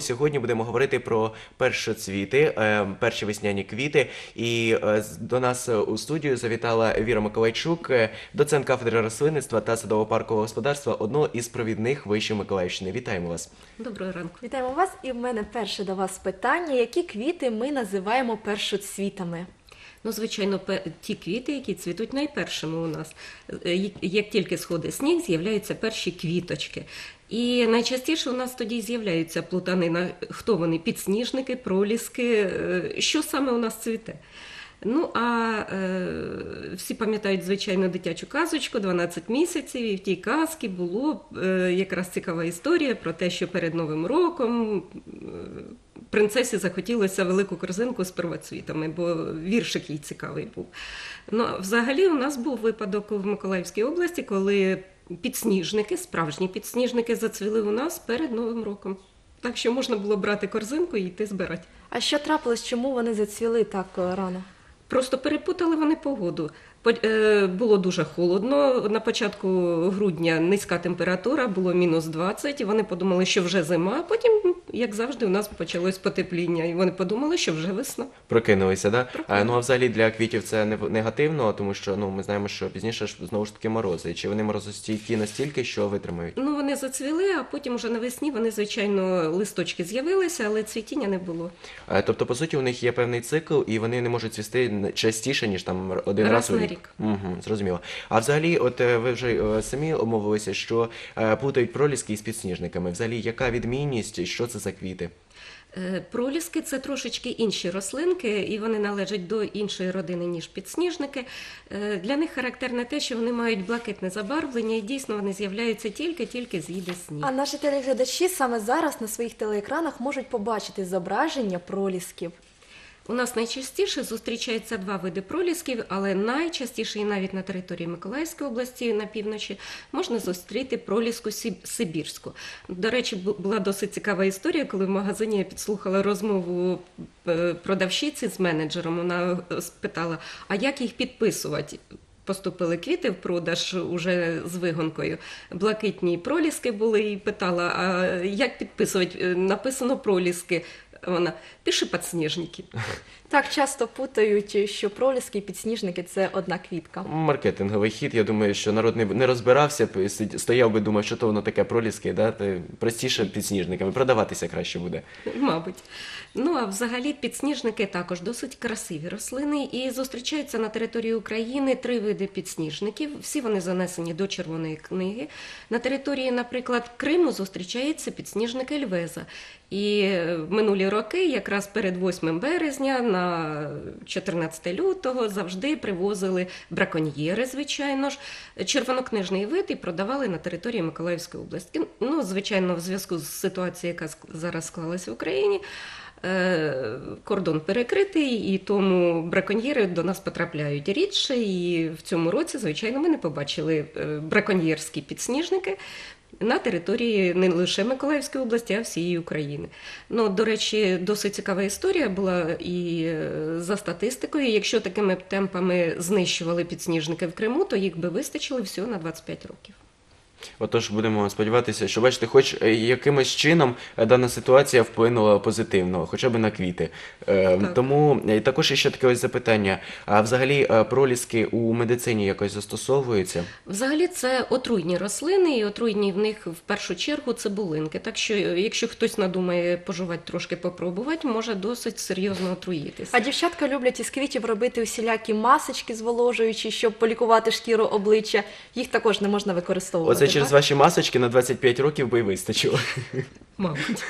Сьогодні будемо говорити про першоцвіти, е, перші весняні квіти. І е, до нас е, у студію завітала Віра Миколайчук, доцент кафедри рослинництва та садово-паркового господарства одного із провідних вишів Миколаївщини. Вітаємо вас. Доброго ранку. Вітаємо вас, і в мене перше до вас питання: які квіти ми називаємо першоцвітами? Ну, звичайно, ті квіти, які цвітуть найпершими у нас. Е, як- Як тільки сходить сніг, з'являються перші квіточки. І найчастіше у нас тоді з'являються плутанина. Хто вони? Підсніжники, проліски. е, Що саме у нас цвіте? Ну, а е, всі пам'ятають, звичайно, дитячу казочку 12 місяців, і в тій казці було е, якраз цікава історія про те, що перед Новим роком е, принцесі захотілося велику корзинку з первоцвітами, бо віршик їй цікавий був. Ну, взагалі, у нас був випадок в Миколаївській області, коли підсніжники, справжні підсніжники, зацвіли у нас перед Новим роком. Так що можна було брати корзинку і йти збирати. А що трапилось, чому вони зацвіли так е, рано? Просто перепутали вони погоду. Е, Було дуже холодно. На початку грудня низька температура, було мінус 20, і вони подумали, що вже зима. А потім, як завжди, у нас почалось потепління, і вони подумали, що вже весна. Прокинулися, да? А, ну а взагалі для квітів це не негативно, тому що ну ми знаємо, що пізніше ж знову ж таки морози. Чи вони морозостійкі настільки, що витримають? Ну вони зацвіли, а потім уже навесні вони, звичайно, листочки з'явилися, але цвітіння не було. Тобто, по суті, у них є певний цикл, і вони не можуть цвісти частіше, ніж там один Раз раз, рік. Угу, зрозуміло. А взагалі, от е, ви вже е, самі обмовилися, що е, плутають проліски із підсніжниками. Взагалі, яка відмінність, і що це за квіти? Проліски це трошечки інші рослинки, і вони належать до іншої родини, ніж підсніжники. Для них характерне те, що вони мають блакитне забарвлення, і дійсно вони з'являються тільки-тільки з'їде сніг. А наші телеглядачі саме зараз на своїх телеекранах можуть побачити зображення пролісків. У нас найчастіше зустрічаються два види пролісків, але найчастіше і навіть на території Миколаївської області на півночі можна зустріти проліску сиб- сибірську. До речі, була досить цікава історія, коли в магазині я підслухала розмову е, продавщиці з менеджером. Вона е, спитала, а як їх підписувати? Поступили квіти в продаж уже з вигонкою. Блакитні проліски були і питала, а як підписувати? Е, Написано проліски. Вона пиши підсніжники. Так часто путають, що проліски і підсніжники це одна квітка. Маркетинговий хід. Я думаю, що народ не, не розбирався, стояв би, думав, що то воно таке проліски, да? Простіше підсніжниками. Продаватися краще буде. Мабуть. Ну а взагалі підсніжники також досить красиві рослини і зустрічаються на території України три види підсніжників. Всі вони занесені до червоної книги. На території, наприклад, Криму зустрічається підсніжник Ельвеза. І е, в минулі роки, якраз перед 8 березня, на 14 лютого, завжди привозили браконьєри, звичайно ж, червонокнижний вид і продавали на території Миколаївської області. Ну, звичайно, в зв'язку з ситуацією, яка зараз склалася в Україні. е, Кордон перекритий, і тому браконьєри до нас потрапляють рідше. І в цьому році, звичайно, ми не побачили е, браконьєрські підсніжники на території не лише Миколаївської області, а всієї України. Ну, до речі, досить цікава історія була і е, за статистикою. Якщо такими темпами знищували підсніжники в Криму, то їх би вистачило всього на 25 років. Отож, будемо сподіватися, що бачите, хоч е, якимось чином е, дана ситуація вплинула позитивно, хоча б на квіти. Е, Так. Тому також ще таке ось запитання: а взагалі проліски у медицині якось застосовуються? Взагалі це отруйні рослини, і отруйні в них в першу чергу цибулинки. Так що, якщо хтось надумає пожувати трошки попробувати, може досить серйозно отруїтися. А дівчатка люблять із квітів робити усілякі масочки зволожуючі, щоб полікувати шкіру обличчя. Їх також не можна використовувати. Оце через ваші масочки на 25 років би й вистачило. Мабуть.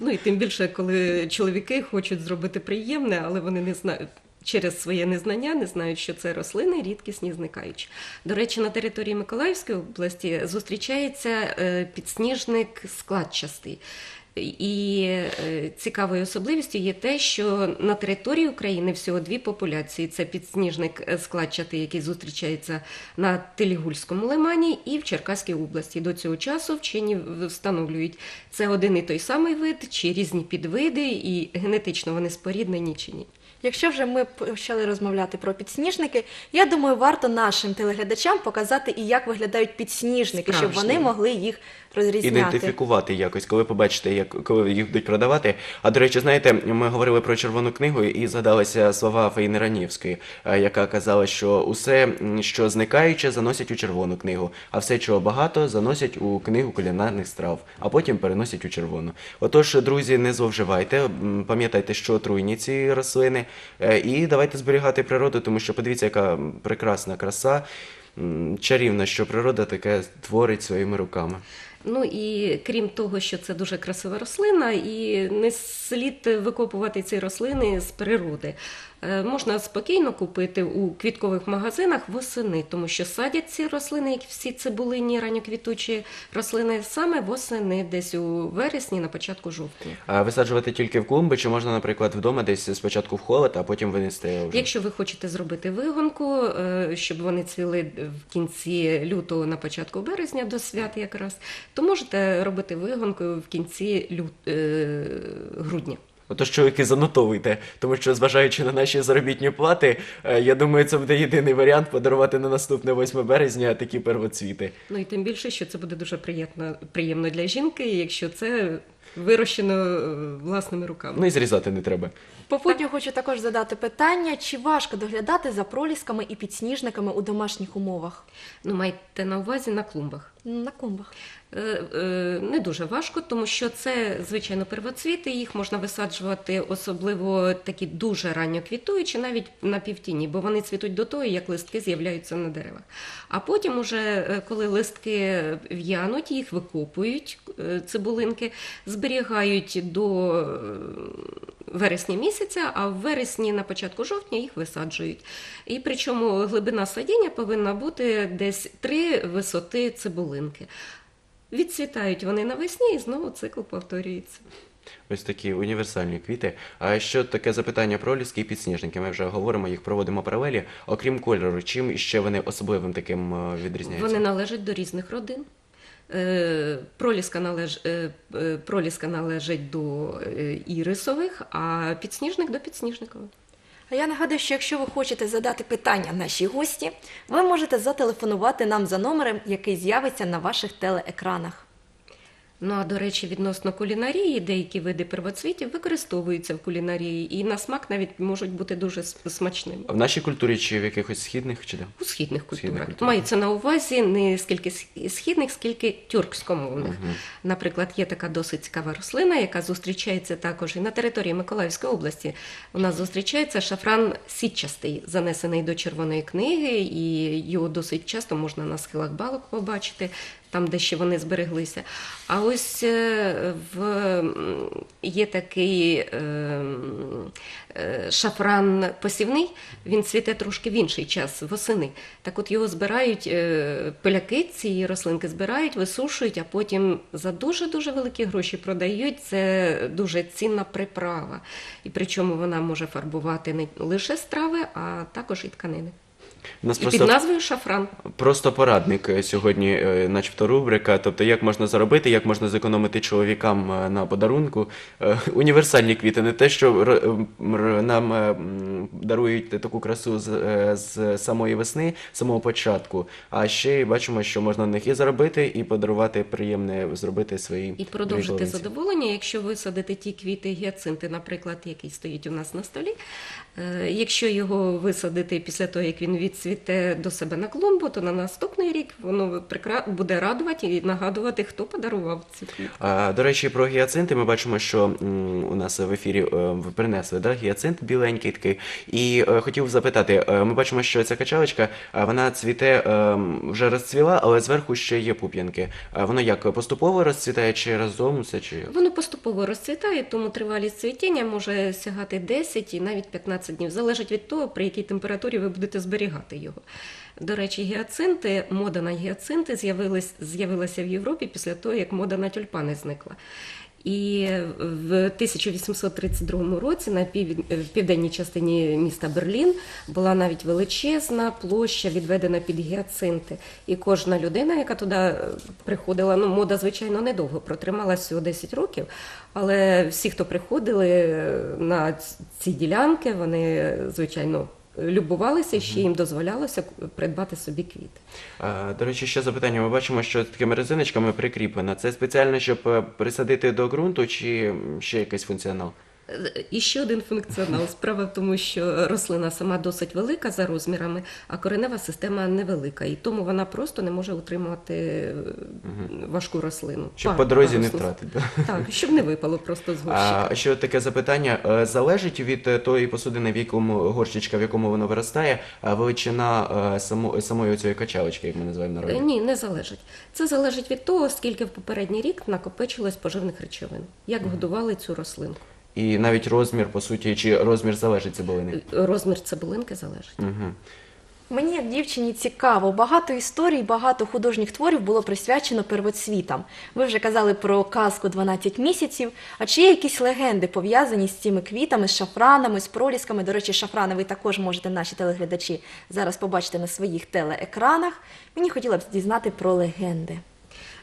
Ну і тим більше, коли чоловіки хочуть зробити приємне, але вони не знають. Через своє незнання не знають, що це рослини рідкісні зникаючі. До речі, на території Миколаївської області зустрічається е, підсніжник складчастий. І е, цікавою особливістю є те, що на території України всього дві популяції: це підсніжник е, складчатий, який зустрічається на Телігульському лимані і в Черкаській області. До цього часу вчені встановлюють, це один і той самий вид, чи різні підвиди, і генетично вони споріднені чи ні. Якщо вже ми почали розмовляти про підсніжники, я думаю, варто нашим телеглядачам показати і як виглядають підсніжники, щоб вони могли їх розрізняти. ідентифікувати якось, коли побачите, як коли їх будуть продавати. А до речі, знаєте, ми говорили про червону книгу і згадалися слова Фаїни Ранівської, е, яка казала, що усе, що зникаюче, заносять у червону книгу, а все, чого багато, заносять у книгу кулінарних страв, а потім переносять у червону. Отож, друзі, не зловживайте, пам'ятайте, що отруйні ці рослини, і давайте зберігати природу, тому що подивіться, яка прекрасна краса. Чарівна, що природа таке творить своїми руками. Ну і крім того, що це дуже красива рослина, і не слід викопувати ці рослини з природи. Е, Можна спокійно купити у квіткових магазинах восени, тому що садять ці рослини, як всі цибулинні ранньоквітучі рослини, саме восени, десь у вересні, на початку жовтня. А висаджувати тільки в клумби, чи можна, наприклад, вдома десь спочатку в холод, а потім винести вже? Якщо ви хочете зробити вигонку, е, щоб вони цвіли в кінці лютого на початку березня до свят якраз, то можете робити вигонку в кінці лют... е, грудня. Отож, чоловіки, занотовуйте, тому що, зважаючи на наші заробітні плати, е, я думаю, це буде єдиний варіант подарувати на наступне 8 березня такі первоцвіти. Ну і тим більше, що це буде дуже приємно, приємно для жінки, якщо це вирощено е, власними руками. Ну і зрізати не треба. Попутньо хочу також задати питання, чи важко доглядати за пролісками і підсніжниками у домашніх умовах? Ну, майте на увазі на клумбах. На клумбах. Е, е, Не дуже важко, тому що це звичайно первоцвіти. Їх можна висаджувати, особливо такі дуже ранньо квітуючі, навіть на півтіні, бо вони цвітуть до того, як листки з'являються на деревах. А потім, уже коли листки в'януть, їх викопують цибулинки, зберігають до е, вересня місяця, а в вересні на початку жовтня їх висаджують. І причому глибина садіння повинна бути десь три висоти цибулинки. Відцвітають вони навесні і знову цикл повторюється. Ось такі універсальні квіти. А що таке запитання про ліски і підсніжники? Ми вже говоримо, їх проводимо паралелі. Окрім кольору, чим іще вони особливим таким е, відрізняються? Вони належать до різних родин. Е, Проліска, належ... е, е, проліска належить до ірисових, а підсніжник до підсніжникових. А я нагадую, що якщо ви хочете задати питання нашій гості, ви можете зателефонувати нам за номером, який з'явиться на ваших телеекранах. Ну а до речі, відносно кулінарії, деякі види первоцвітів використовуються в кулінарії і на смак навіть можуть бути дуже смачними. В нашій культурі чи в якихось східних чи де? У східних культурах мається на увазі не скільки сх- східних, скільки тюркськомовних. Наприклад, є така досить цікава рослина, яка зустрічається також і на території Миколаївської області. У нас зустрічається шафран сітчастий, занесений до червоної книги, і його досить часто можна на схилах балок побачити. Там, де ще вони збереглися. А ось е, в, є такий е, е, шафран посівний, він цвіте трошки в інший час, восени. Так от його збирають, е, поляки цієї рослинки збирають, висушують, а потім за дуже-дуже великі гроші продають. Це дуже цінна приправа. І причому вона може фарбувати не лише страви, а також і тканини. Нас І просто під назвою шафран. Просто порадник е, сьогодні, е, начебто рубрика. Тобто, як можна заробити, як можна зекономити чоловікам е, на подарунку. Універсальні квіти, не те, що нам дарують таку красу з, з самої весни, з самого початку. А ще бачимо, що можна на них і заробити, і подарувати приємне, зробити свої І продовжити задоволення, якщо ви садите ті квіти гіацинти, наприклад, який стоїть у нас на столі. Е, Якщо його висадити після того, як він відцвіте до себе на клумбу, то на наступний рік воно буде радувати і нагадувати, хто подарував ці. А, до речі, про гіацинти ми бачимо, що у нас в ефірі е, ви принесли да, гіацинт біленький такий. І е, хотів запитати: ми бачимо, що ця качалочка вона цвіте вже розцвіла, але зверху ще є пуп'янки. Воно як поступово розцвітає чи разом все чи? Воно поступово розцвітає, тому тривалість цвітіння може сягати 10 і навіть 15 днів. Залежить від того, при якій температурі ви будете зберігати його. До речі, гіацинти, мода на гіацинти з'явилася в Європі після того, як мода на тюльпани зникла. І в 1832 році на пів... південній частині міста Берлін була навіть величезна площа, відведена під гіацинти. І кожна людина, яка туди е, приходила, ну мода, звичайно, недовго протрималась всього 10 років. Але всі, хто приходили е, на ці ділянки, вони, е, звичайно, любувалися ще їм дозволялося придбати собі квіти. До речі, ще запитання. Ми бачимо, що такими резиночками прикріплено. Це спеціально, щоб е, присадити до ґрунту, чи ще якийсь функціонал? І ще один функціонал. Справа в тому, що рослина сама досить велика за розмірами, а коренева система невелика, і тому вона просто не може утримувати е, важку рослину. Щоб Пар- по дорозі не втратити. Так, щоб не випало просто з горщика. А ще таке запитання е, залежить від е, тої посудини, в якому горщичка, в якому воно виростає, величина само, самої цієї качалочки, як ми називаємо народі. Ні, не залежить. Це залежить від того, скільки в попередній рік накопичилось поживних речовин, як годували цю рослинку. І навіть розмір, по суті, чи розмір залежить цибулини. Розмір цибулинки залежить. Угу. Мені як дівчині цікаво, багато історій, багато художніх творів було присвячено первоцвітам. Ви вже казали про казку «12 місяців. А чи є якісь легенди пов'язані з цими квітами, з шафранами, з пролісками? До речі, шафрани ви також можете наші телеглядачі зараз побачити на своїх телеекранах. Мені хотіла б дізнати про легенди.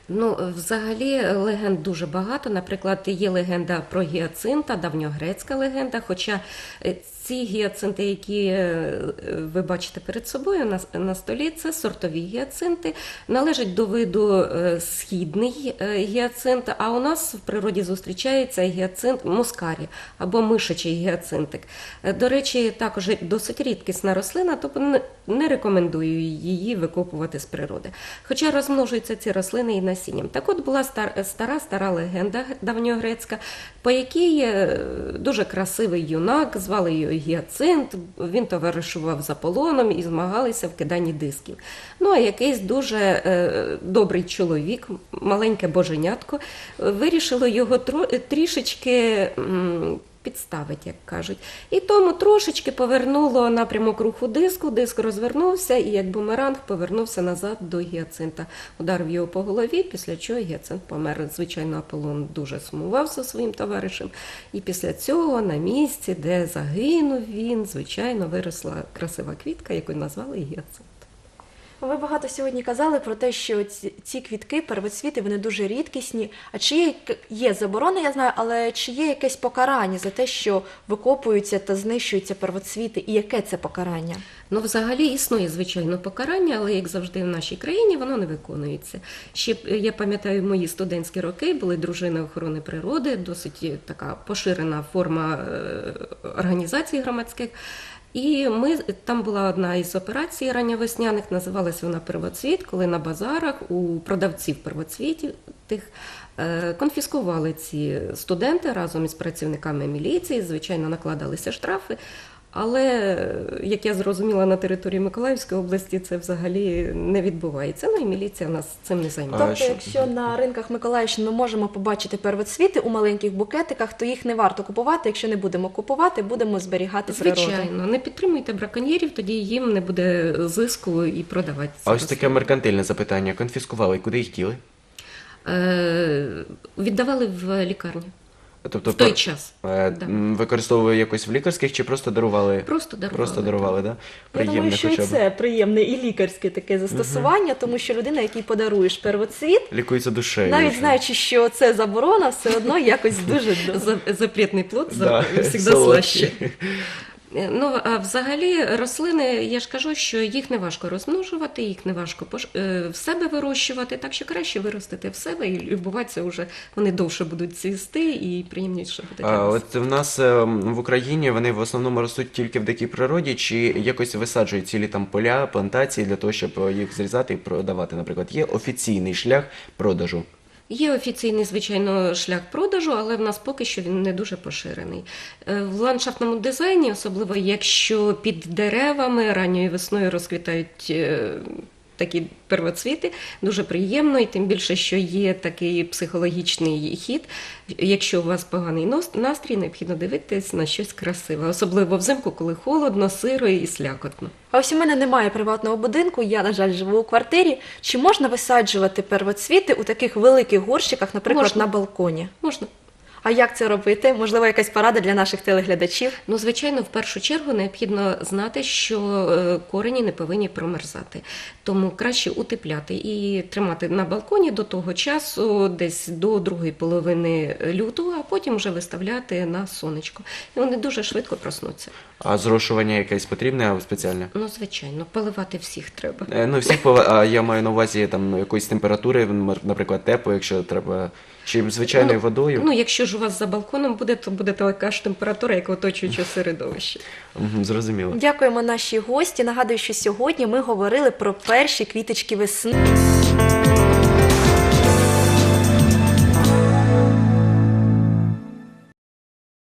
Ну, е, взагалі легенд дуже багато. Наприклад, є легенда про гіацинта, давньогрецька легенда. Хоча е, ці гіацинти, які е, ви бачите перед собою на, на столі, це сортові гіацинти, належать до виду е, східний е, гіацинт. А у нас в природі зустрічається гіацинт мускарі або мишачий гіацинтик. Е, До речі, також досить рідкісна рослина, тобто не- рекомендую її викопувати з природи. Хоча розмножуються ці рослини і насінням. Так от була стара стара легенда давньогрецька, по якій е, дуже красивий юнак, звали його Гіацинт, він товаришував з Аполлоном і змагалися в киданні дисків. Ну а якийсь дуже е, добрий чоловік, маленьке боженятко, вирішило його трішечки. Підставить, як кажуть. І тому трошечки повернуло напрямок руху диску, диск розвернувся і як бумеранг повернувся назад до гіацинта. Ударив його по голові, після чого гіацинт помер. Звичайно, Аполлон дуже сумував за своїм товаришем. І після цього на місці, де загинув він, звичайно, виросла красива квітка, яку назвали гіацинт. Ви багато сьогодні казали про те, що ці, квітки, первоцвіти, вони дуже рідкісні. А чи є, є заборона, я знаю, але чи є якесь покарання за те, що викопуються та знищуються первоцвіти, і яке це покарання? Ну, взагалі існує звичайно покарання, але як завжди в нашій країні воно не виконується. Ще я пам'ятаю, мої студентські роки були дружини охорони природи, досить е, така поширена форма е, організацій громадських. І ми там була одна із операцій ранньовесняних, називалась вона Первоцвіт, коли на базарах у продавців первоцвітів тих е, конфіскували ці студенти разом із працівниками міліції. Звичайно, накладалися штрафи. Але, як я зрозуміла, на території Миколаївської області це взагалі не відбувається. Ну і міліція нас цим не А, займається. Тобто, якщо на ринках Миколаївщини ми можемо побачити первоцвіти у маленьких букетиках, то їх не варто купувати. Якщо не будемо купувати, будемо зберігати природу. Звичайно, не підтримуйте браконьєрів, тоді їм не буде зиску і продавати. А ось таке меркантильне запитання. Конфіскували, куди їх тіли? Е, віддавали в лікарню Тобто в той про- час. е, Да. м, використовували якось в лікарських чи просто дарували? Просто дарували. Просто дарували, да? Я Приємне думаю, що і хоча б. це приємне і лікарське таке застосування, тому що людина, якій подаруєш первоцвіт, Лікується душею. навіть вже. знаючи, що це заборона, все одно якось дуже до- За- Запретний плод Да, завжди солодкий. слаще. Е, Ну, а взагалі рослини, я ж кажу, що їх не важко розмножувати, їх не важко е, в себе вирощувати, так що краще виростити в себе і любуватися вже вони довше будуть цвісти і приємніше буде для А, вас. от в нас е, в Україні вони в основному ростуть тільки в дикій природі, чи якось висаджують цілі там поля, плантації для того, щоб їх зрізати і продавати. Наприклад, є офіційний шлях продажу. Є офіційний, звичайно, шлях продажу, але в нас поки що він не дуже поширений. Е, В ландшафтному дизайні, особливо якщо під деревами ранньою весною розквітають е, такі первоцвіти, дуже приємно, і тим більше, що є такий психологічний хід. Якщо у вас поганий настрій, необхідно дивитись на щось красиве, особливо взимку, коли холодно, сиро і слякотно. А ось у мене немає приватного будинку, я, на жаль, живу у квартирі. Чи можна висаджувати первоцвіти у таких великих горщиках, наприклад, Можна. на балконі? Можна. А як це робити? Можливо, якась порада для наших телеглядачів? Ну, звичайно, в першу чергу необхідно знати, що е, корені не повинні промерзати. Тому краще утепляти і тримати на балконі до того часу, десь до другої половини лютого, а потім вже виставляти на сонечко. І вони дуже швидко проснуться. А зрошування якесь потрібне спеціальне? Ну, звичайно, поливати всіх треба. Е, Ну, всіх пов- а я маю на увазі там якоїсь температури, наприклад, тепло, якщо треба, чи звичайною водою. Ну, якщо ж у вас за балконом буде, то буде така ж температура, як оточуюче середовище. Зрозуміло. Дякуємо нашій гості. Нагадую, що сьогодні ми говорили про перші квіточки весни.